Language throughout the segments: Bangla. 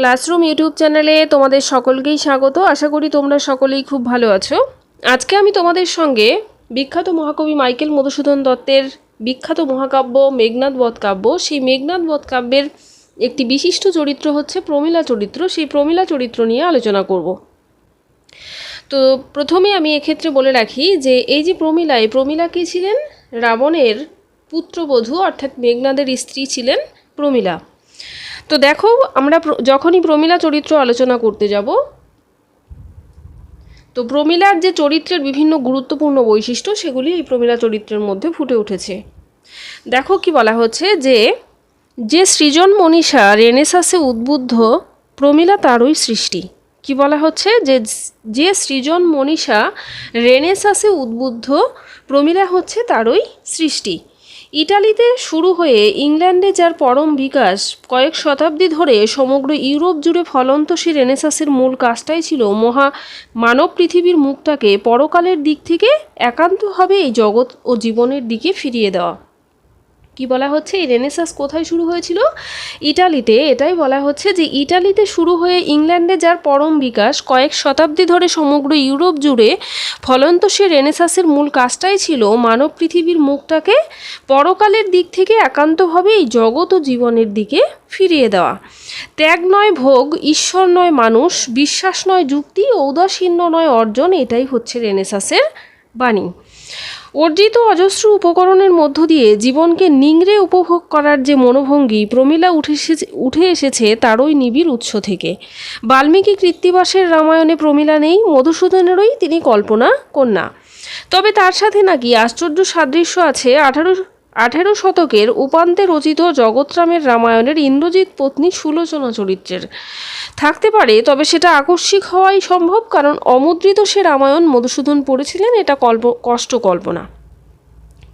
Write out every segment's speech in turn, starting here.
ক্লাসরুম ইউটিউব চ্যানেলে তোমাদের সকলকেই স্বাগত। আশা করি তোমরা সকলেই খুব ভালো আছো। আজকে আমি তোমাদের সঙ্গে বিখ্যাত মহাকবি মাইকেল মধুসূদন দত্তের বিখ্যাত মহাকাব্য মেঘনাদ বধ কাব্য। সেই মেঘনাদ বধ কাব্যের একটি বিশিষ্ট চরিত্র হচ্ছে প্রমীলা চরিত্র। সেই প্রমীলা চরিত্র নিয়ে আলোচনা করব। তো প্রথমে আমি এক্ষেত্রে বলে রাখি যে, এই যে প্রমীলা এই প্রমীলা কে ছিলেন? রাবণের পুত্রবধূ, অর্থাৎ মেঘনাদের স্ত্রী ছিলেন প্রমীলা। তো দেখো, আমরা যখনই প্রমীলা চরিত্র আলোচনা করতে যাব, তো প্রমীলার যে চরিত্রের বিভিন্ন গুরুত্বপূর্ণ বৈশিষ্ট্য, সেগুলি এই প্রমীলা চরিত্রের মধ্যে ফুটে উঠেছে। দেখো কি বলা হচ্ছে যে যে সৃজন মনীষা রেনেসাসে উদ্বুদ্ধ, প্রমীলা তারই সৃষ্টি। কি বলা হচ্ছে যে যে সৃজন মনীষা রেনেসাসে উদ্বুদ্ধ, প্রমীলা হচ্ছে তারই সৃষ্টি। ইটালিতে শুরু হয়ে ইংল্যান্ডে যার পরম বিকাশ, কয়েক শতাব্দী ধরে সমগ্র ইউরোপ জুড়ে ফলন্ত সে রেনেসাসের মূল কাজটাই ছিল মহা মানব পৃথিবীর মুখটাকে পরকালের দিক থেকে একান্তভাবে এই জগৎ ও জীবনের দিকে ফিরিয়ে দেওয়া। কি বলা হচ্ছে? এই রেনেসাস কোথায় শুরু হয়েছিল? ইটালিতে। এটাই বলা হচ্ছে যে, ইটালিতে শুরু হয়ে ইংল্যান্ডে যার পরম বিকাশ, কয়েক শতাব্দী ধরে সমগ্র ইউরোপ জুড়ে ফলন্ত সে রেনেসাসের মূল কাজটাই ছিল মানব পৃথিবীর মুখটাকে পরকালের দিক থেকে একান্তভাবে এই জগৎ ও জীবনের দিকে ফিরিয়ে দেওয়া। ত্যাগ নয় ভোগ, ঈশ্বর নয় মানুষ, বিশ্বাস নয় যুক্তি ঔদাসীন্য নয় অর্জন, এটাই হচ্ছে রেনেসাসের বাণী। অর্জিত অজস্র উপকরণের মধ্য দিয়ে জীবনকে নিংড়ে উপভোগ করার যে মনোভঙ্গি প্রমীলা উঠে উঠে এসেছে তারই নিবিড় উৎস থেকে। বাল্মীকি কৃত্তিবাসের রামায়ণে প্রমীলা নেই, মধুসূদনেরই তিনি কল্পনা কন্যা। তবে তার সাথে নাকি আশ্চর্য সাদৃশ্য আছে আঠারো আঠেরো শতকের উপান্তে রচিত জগৎরামের রামায়ণের ইন্দ্রজিৎ পত্নী সুলোচনা চরিত্রের। থাকতে পারে, তবে সেটা আকস্মিক হওয়াই সম্ভব, কারণ অমুদ্রিত সে রামায়ণ মধুসূদন পড়েছিলেন, এটা কল্প, কষ্ট কল্পনা।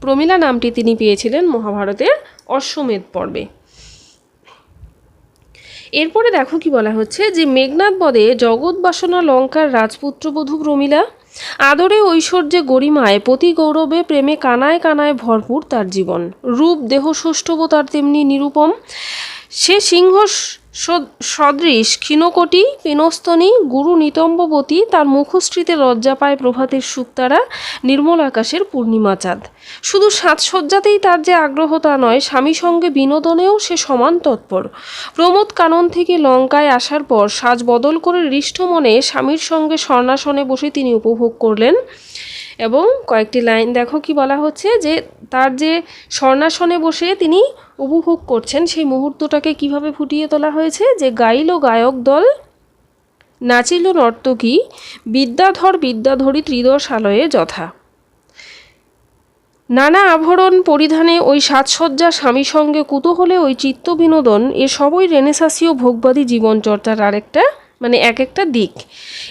প্রমীলা নামটি তিনি পেয়েছিলেন মহাভারতের অশ্বমেধ পর্বে। এরপরে দেখো কি বলা হচ্ছে যে মেঘনাথ বদে জগৎ বাসনা লঙ্কার রাজপুত্রবধূ প্রমীলা। আদরে ঐশ্বর্যে গরিমায় প্রতি গৌরবে প্রেমে কানায় কানায় ভরপুর তার জীবন। রূপ দেহ সৌষ্ঠব তার তেমনি নিরূপম। সে সিংহ সদৃশ ক্ষীণকটি পিনস্তনী গুরু নিতম্ববতী তার মুখশ্রীতে লজ্জা পায় প্রভাতের সুক্তারা, নির্মল আকাশের পূর্ণিমা চাঁদ। শুধু সাজসজ্জাতেই তার যে আগ্রহ তা নয়, স্বামী সঙ্গে বিনোদনেও সে সমান তৎপর। প্রমোদ কানন থেকে লঙ্কায় আসার পর সাজ বদল করে হৃষ্ট মনে স্বামীর সঙ্গে স্বর্ণাসনে বসে তিনি উপভোগ করলেন এবং কয়েকটি লাইন দেখো কি বলা হচ্ছে যে তার যে স্বর্ণাসনে বসে তিনি উপভোগ করছেন, সেই মুহূর্তটাকে কীভাবে ফুটিয়ে তোলা হয়েছে? যে গাইল গায়ক দল নাচিল নর্তকী বিদ্যাধর বিদ্যাধরী ত্রিদশ আলয়ে যথা। নানা আভরণ পরিধানে ওই সাজসজ্জা স্বামী সঙ্গে কুতূহলে ওই চিত্ত বিনোদন, এ সবই রেনেসাসীয় ভোগবাদী জীবনচর্চার আরেকটা মানে এক একটা দিক।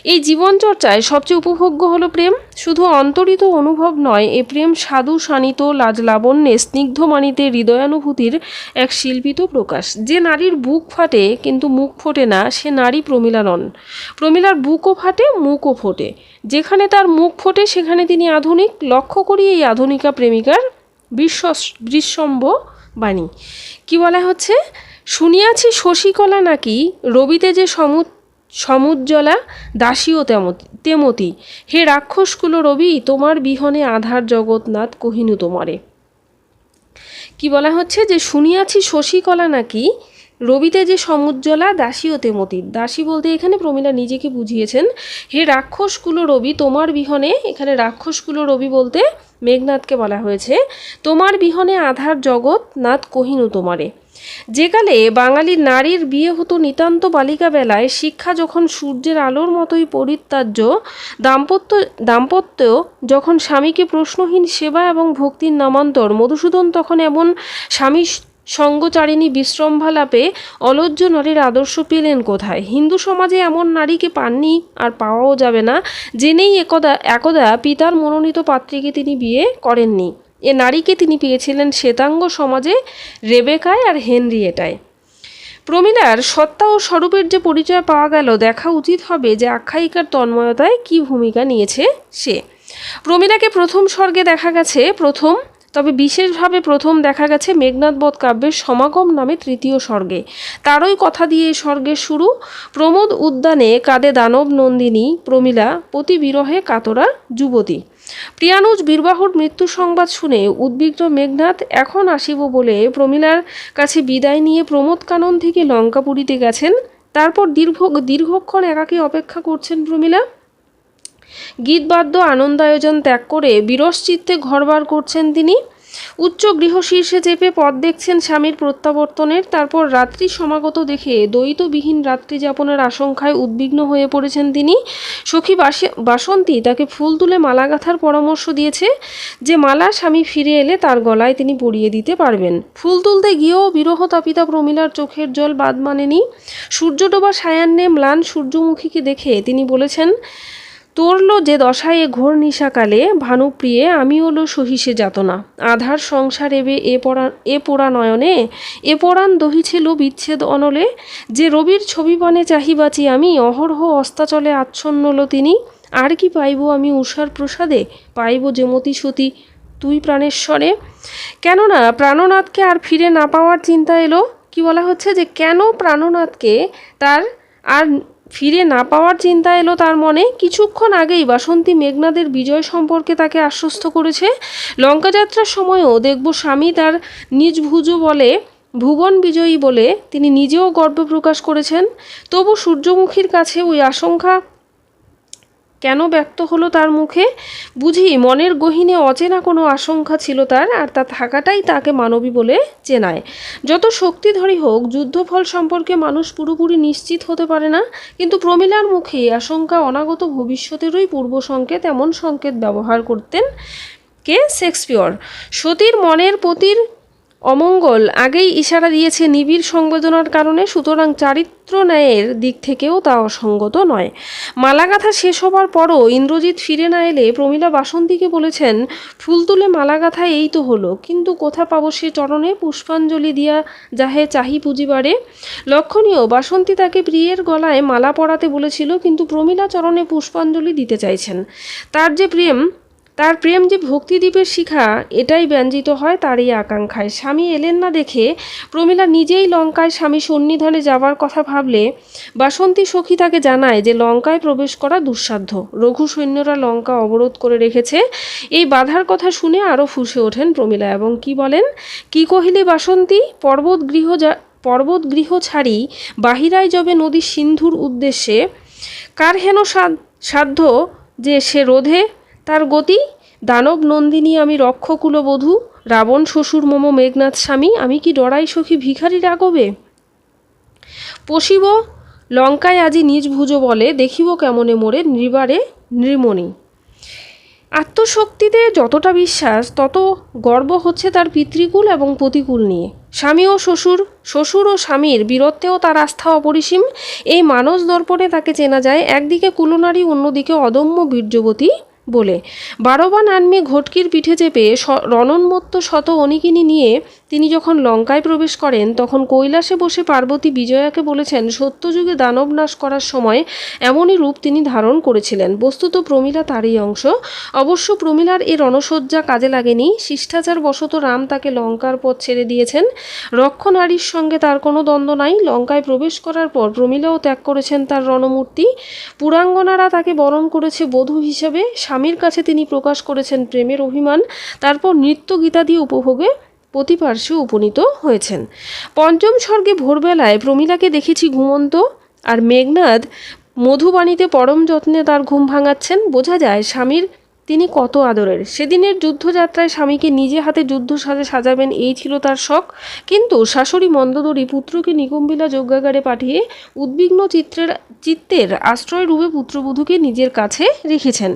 এই জীবনচর্চায় সবচেয়ে উপভোগ্য হলো প্রেম। শুধু অন্তরিত অনুভব নয়, এ প্রেম সাধু, শানিত লাজ লাবণ্যে স্নিগ্ধ মানিতে হৃদয়ানুভূতির এক শিল্পিত প্রকাশ। যে নারীর বুক ফাটে, কিন্তু মুখ ফোটে না, সে নারী প্রমীলা নন। প্রমীলার বুকও ফাটে, মুখও ফোটে। যেখানে তার মুখ ফোটে, সেখানে তিনি আধুনিক। লক্ষ্য করি এই আধুনিকা প্রেমিকার বিশ্ব বিশ্বম্ব বাণী। কি বলা হচ্ছে? শুনিয়াছি শশীকলা নাকি, রবিতে যে সমু সমুজ্জ্বলা দাসীও তেমতি তেমতি। হে রাক্ষসকুলো রবি, তোমার বিহনে আধার জগৎনাথ কহিনু তোমারে। কি বলা হচ্ছে যে, শুনিয়াছি শশীকলা নাকি রবিতে যে সমুজ্জ্বলা, দাসী ও তেমতি। দাসী বলতে এখানে প্রমীলা নিজেকে বুঝিয়েছেন। হে রাক্ষসকুলো রবি, তোমার বিহনে, এখানে রাক্ষসকুলো রবি বলতে মেঘনাথকে বলা হয়েছে, তোমার বিহনে আধার জগৎ নাথ কহিনু তোমারে। যেকালে বাঙালির নারীর বিয়ে হতো নিতান্ত বালিকা বেলায়, শিক্ষা যখন সূর্যের আলোর মতোই পরিত্যাজ্য, দাম্পত্য দাম্পত্য যখন স্বামীকে প্রশ্নহীন সেবা এবং ভক্তির নামান্তর, মধুসূদন তখন এমন স্বামী সঙ্গচারিণী বিশ্রম্ভালাপে অলজ্জ নারীর আদর্শ পেলেন কোথায়? হিন্দু সমাজে এমন নারীকে পাননি আর পাওয়াও যাবে না, জেনেই একদা একদা পিতার মনোনীত পাত্রীকে তিনি বিয়ে করেননি। এ নারীকে তিনি পেয়েছিলেন শ্বেতাঙ্গ সমাজে রেবেকায় আর হেনরিয়েটায়। প্রমীলার সত্তা ও স্বরূপের যে পরিচয় পাওয়া গেল, দেখা উচিত হবে যে আখ্যায়িকার তন্ময়তায় কি ভূমিকা নিয়েছে সে। প্রমীলাকে প্রথম স্বর্গে দেখা গেছে, প্রথম তবে বিশেষভাবে প্রথম দেখা গেছে মেঘনাথ বধ কাব্যের সমাগম নামে তৃতীয় স্বর্গে। তারই কথা দিয়ে স্বর্গের শুরু। প্রমোদ উদ্যানে কাঁদে দানব নন্দিনী, প্রমীলা, পতি বিরহে কাতরা, যুবতী। প্রিয়ানুজ বীরবাহুর মৃত্যু সংবাদ শুনে উদ্বিগ্ন মেঘনাথ এখন আসিব বলে প্রমীলার কাছে বিদায় নিয়ে প্রমোদ কানন থেকে লঙ্কা লঙ্কাপুরীতে গেছেন। তারপর দীর্ঘ, দীর্ঘক্ষণ একাকী অপেক্ষা করছেন প্রমীলা? গীতবাদ্য আনন্দায়োজন ত্যাগ করে বিরস চিত্তে ঘরবার করছেন তিনি। উচ্চ গৃহ শীর্ষে চেপে পথ দেখছেন স্বামীর প্রত্যাবর্তনের। তারপর রাত্রি সমাগত দেখে দ্বৈতবিহীন রাত্রি যাপনের আশঙ্কায় উদ্বিগ্ন হয়ে পড়েছেন তিনি। সখী বাসে বাসন্তী তাকে ফুল তুলে মালা গাঁথার পরামর্শ দিয়েছে যে মালা স্বামী ফিরে এলে তার গলায় তিনি পরিয়ে দিতে পারবেন। ফুল তুলতে গিয়েও বিরহ তাপিতা প্রমীলার চোখের জল বাদ মানেনি। সূর্যডোবা সায়ান্নে ম্লান সূর্যমুখীকে দেখে তিনি বলেছেন তোরল যে দশায় এ ঘোর নিশাকালে ভানুপ্রিয়ে আমি হলো সহিসে যাতনা। আধার সংসার এবে এ পরা, এ পোড়া নয়নে এ পরাণ দহিছিল বিচ্ছেদ অনলে। যে রবির ছবি পানে চাহিবাচি আমি, অহরহ অস্তাচলে আচ্ছন্নল তিনি। আর কি পাইব আমি উষার প্রসাদে, পাইব যেমতি সতী তুই প্রাণেশ্বরে। কেননা প্রাণনাথকে আর ফিরে না পাওয়ার চিন্তা এলো। কি বলা হচ্ছে যে কেন প্রাণনাথকে তার আর ফিরে না পাওয়ার চিন্তা এলো তার মনে। কিছুক্ষণ আগেই বাসন্তী মেঘনাদের বিজয় সম্পর্কে তাকে আশ্বস্ত করেছে। লঙ্কাযাত্রার সময়ও দেখব স্বামী তার নিজ ভুজ বলে, ভুবন বিজয়ী বলে তিনি নিজেও গর্ব প্রকাশ করেছেন। তবু সূর্যমুখীর কাছে ওই আশঙ্কা কেন ব্যক্ত হলো তার মুখে? বুঝি মনের গহীনে অচেনা কোনো আশঙ্কা ছিল তার, আর তা থাকাটাই তাকে মানবী বলে চেনায়। যত শক্তিধরী হোক, যুদ্ধফল সম্পর্কে মানুষ পুরোপুরি নিশ্চিত হতে পারে না, কিন্তু প্রমিলার মুখে আশঙ্কা অনাগত ভবিষ্যতেরই পূর্ব সংকেত এমন সংকেত ব্যবহার করতেন কে শেক্সপিয়র। সতীর মনের পতির অমঙ্গল। আগেই ইশারা দিয়েছে নিবিড় সংবেদনার কারণে, সুতরাং চারিত্র ন্যায়ের দিক থেকেও তা অসঙ্গত নয়। মালাগাথা শেষ হবার পরও ইন্দ্রজিৎ ফিরে না এলে প্রমীলা বাসন্তীকে বলেছেন, ফুল তুলে মালাগাথা এই তো হলো, কিন্তু কোথা পাবো সে চরণে? পুষ্পাঞ্জলি দিয়া যাহে চাহি পুঁজিবারে। লক্ষণীয়, বাসন্তী তাকে প্রিয়ের গলায় মালা পরাতে বলেছিল, কিন্তু প্রমীলা চরণে পুষ্পাঞ্জলি দিতে চাইছেন। তার যে প্রেম তার প্রেম যে ভক্তিদ্বীপের শিখা, এটাই ব্যঞ্জিত হয় তারই আকাঙ্ক্ষায়। স্বামী এলেন না দেখে প্রমীলা নিজেই লঙ্কায় স্বামী সন্নিধানে যাওয়ার কথা ভাবলে বাসন্তী সখী তাকে জানায় যে লঙ্কায় প্রবেশ করা দুঃসাধ্য। রঘু সৈন্যরা লঙ্কা অবরোধ করে রেখেছে। এই বাধার কথা শুনে আরও ফুসে ওঠেন প্রমীলা এবং কি বলেন? কি কহিলি বাসন্তী? পর্বত গৃহ যা, পর্বত গৃহ ছাড়ি বাহিরায় যবে নদী সিন্ধুর উদ্দেশ্যে। কার হেন সাধ্য যে সে রোধে তার গতি, দানব নন্দিনী আমি রক্ষকুলবধূ রাবণ শ্বশুর মম মেঘনাথ স্বামী, আমি কি ডরাই সখী ভিখারি রাগবে পশিব, লঙ্কায় আজি নিজ ভুজ বলে, দেখিব কেমনে মোরে নৃবারে নৃমণি। আত্মশক্তিতে যতটা বিশ্বাস, তত গর্ব হচ্ছে তার পিতৃকুল এবং প্রতিকূল নিয়ে। স্বামী ও শ্বশুর শ্বশুর ও স্বামীর বীরত্বেও তার আস্থা অপরিসীম। এই মানস দর্পণে তাকে চেনা যায়, একদিকে কুলনারী, অন্যদিকে অদম্য বীর্যবতী। বলে। বারোবান আনমে ঘটকির পিঠে চেপে রণন্মত্ত শত অনিকিনী নিয়ে তিনি যখন লঙ্কায় প্রবেশ করেন, তখন কৈলাসে বসে পার্বতী বিজয়াকে বলেছেন, সত্যযুগে দানব নাশ করার সময় এমনই রূপ তিনি ধারণ করেছিলেন। বস্তুত প্রমীলা তারই অংশ। অবশ্য প্রমীলার এই রণসজ্জা কাজে লাগেনি। শিষ্টাচার বশত রাম তাকে লঙ্কার পথ ছেড়ে দিয়েছেন। রক্ষনারীর সঙ্গে তার কোনো দ্বন্দ্ব নাই। লঙ্কায় প্রবেশ করার পর প্রমীলাও ত্যাগ করেছেন তার রণমূর্তি। পুরাঙ্গনারা তাকে বরণ করেছে বধূ হিসেবে। স্বামীর কাছে তিনি প্রকাশ করেছেন প্রেমের অভিমান। তারপর নৃত্য গীতাদি উপভোগে প্রতিপার্শ্বে উপনীত হয়েছেন। পঞ্চম স্বর্গে ভোরবেলায় প্রমিলাকে দেখেছি ঘুমন্ত আর মেঘনাদ মধুবাণীতে পরম যত্নে তার ঘুম ভাঙাচ্ছেন। বোঝা যায় স্বামীর তিনি কত আদরের? সেদিনের যুদ্ধযাত্রায় স্বামীকে নিজে হাতে যুদ্ধ সাজে সাজাবেন, এই ছিল তার শখ। কিন্তু শাশুড়ি মন্দোদরী পুত্রকে নিকুম্বিলা যজ্ঞাগারে পাঠিয়ে উদ্বিগ্ন চিত্রের, চিত্তের আশ্রয় রূপে পুত্রবধূকে নিজের কাছে রেখেছেন।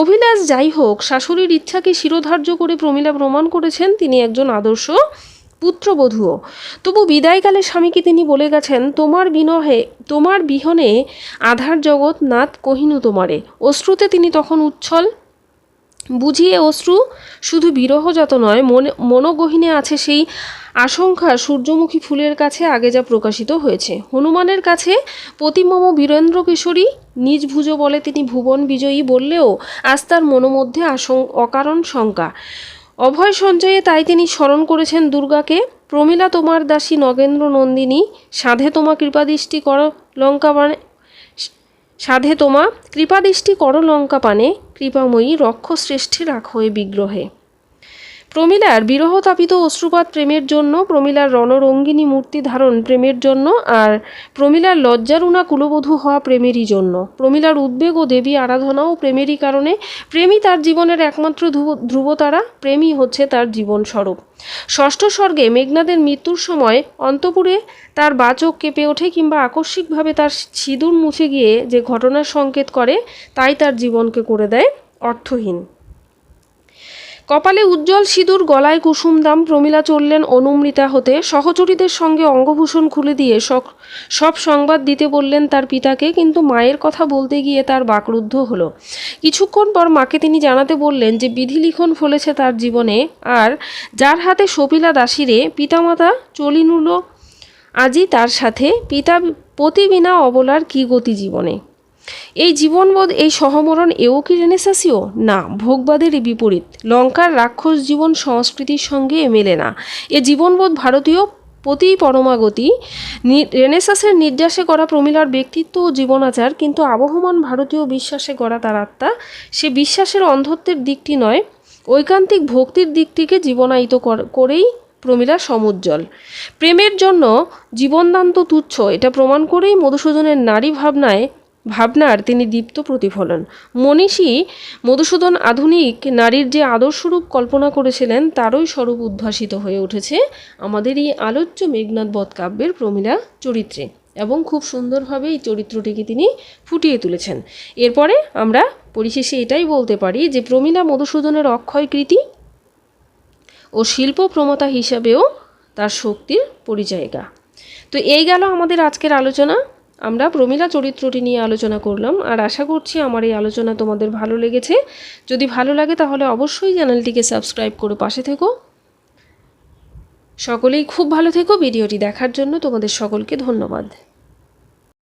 অভিলাষ যাই হোক শাশুড়ির ইচ্ছাকে শিরোধার্য করে প্রমীলা প্রমাণ করেছেন তিনি একজন আদর্শ পুত্রবধূও। তবু বিদায়কালে স্বামীকে তিনি বলে গেছেন, তোমার বিনহে, তোমার বিহনে আধার জগৎ নাথ কহিনু তোমারে। অশ্রুতে তিনি তখন উচ্ছল বুঝিয়ে, অশ্রু, শুধু বিরহজাত নয়, মনে, মনোগহীনে আছে সেই আশঙ্কা সূর্যমুখী ফুলের কাছে আগে যা প্রকাশিত হয়েছে। হনুমানের কাছে প্রতিমম বীরেন্দ্র কিশোরী নিজ ভুজ বলে তিনি ভুবন বিজয়ী বললেও আজ তার মনোমধ্যে আশং অকারণ শঙ্কা। অভয় সঞ্চয়ে তাই তিনি স্মরণ করেছেন দুর্গাকে, প্রমীলা তোমার দাসী নগেন্দ্র নন্দিনী, সাধে তোমা কৃপাদৃষ্টি কর লঙ্কা সাধে তোমা কৃপাদৃষ্টি কর লঙ্কা পানে কৃপাময়ী রক্ষশ্রেষ্ঠী রাখ এ বিগ্রহে। প্রমীলার বিরহতাপিত অশ্রুপাত প্রেমের জন্য, প্রমীলার রণরঙ্গিনী মূর্তি ধারণ প্রেমের জন্য আর প্রমীলার লজ্জারুণা কুলবধূ হওয়া প্রেমেরই জন্য। প্রমীলার উদ্বেগ ও দেবী আরাধনাও প্রেমেরই কারণে, প্রেমই তার জীবনের একমাত্র ধ্রুব- ধ্রুবতারা, প্রেমই হচ্ছে তার জীবন স্বরূপ ষষ্ঠ স্বর্গে মেঘনাদের মৃত্যুর সময় অন্তপুরে তার বাচক কেঁপে ওঠে কিংবা আকস্মিকভাবে তার সিঁদুর মুছে গিয়ে যে ঘটনার সংকেত করে, তাই তার জীবনকে করে দেয় অর্থহীন। কপালে উজ্জ্বল সিঁদুর, গলায় কুসুম দাম প্রমীলা চললেন অনুমৃতা হতে। সহচরীদের সঙ্গে অঙ্গভূষণ খুলে দিয়ে সব সংবাদ দিতে বললেন তার পিতাকে, কিন্তু মায়ের কথা বলতে গিয়ে তার বাকরুদ্ধ হলো। কিছুক্ষণ পর মাকে তিনি জানাতে বললেন যে বিধি লিখন ফলেছে তার জীবনে, আর যার হাতে সপিলা দাসীরে, পিতামাতা চলিনুল আজই তার সাথে, পিতা পতি বিনা অবলার কি গতি জীবনে? এই জীবনবোধ, এই সহমরণ এও কি রেনেসাসীয় না, ভোগবাদেরই বিপরীত। লঙ্কার রাক্ষস জীবন সংস্কৃতির সঙ্গে মেলে না। এ জীবনবোধ ভারতীয় প্রতি পরমাগতি রেনেসাসের নির্যাসে করা প্রমিলার ব্যক্তিত্ব ও জীবনাচার, কিন্তু আবহমান ভারতীয় বিশ্বাসে গড়া তার আত্মা, সে বিশ্বাসের অন্ধত্বের দিকটি নয়, ঐকান্তিক ভক্তির দিকটিকে জীবনায়িত কর- করেই প্রমীলা সমুজ্জ্বল। প্রেমের জন্য জীবনদান্ত তুচ্ছ, এটা প্রমাণ করেই মধুসূদনের নারী ভাবনায় ভাবনার তিনি দীপ্ত প্রতিফলন। মনীষী মধুসূদন আধুনিক নারীর যে আদর্শরূপ কল্পনা করেছিলেন, তারই স্বরূপ উদ্ভাসিত হয়ে উঠেছে আমাদের এই আলোচ্য মেঘনাথ বধ কাব্যের প্রমীলা চরিত্রে এবং খুব সুন্দরভাবে এই চরিত্রটিকে তিনি ফুটিয়ে তুলেছেন। এরপরে আমরা পরিশেষে এটাই বলতে পারি যে, প্রমীলা মধুসূদনের অক্ষয় কৃতি ও শিল্প প্রমতা হিসাবেও তার শক্তির পরিচয়গা তো এই গেল আমাদের আজকের আলোচনা। আমরা প্রমীলা চরিত্রটি নিয়ে আলোচনা করলাম, আর আশা করছি আমার এই আলোচনা তোমাদের ভালো লেগেছে। যদি ভালো লাগে তাহলে অবশ্যই চ্যানেলটিকে সাবস্ক্রাইব করে পাশে থেকো। সকলেই খুব ভালো থেকো, ভিডিওটি দেখার জন্য তোমাদের সকলকে ধন্যবাদ।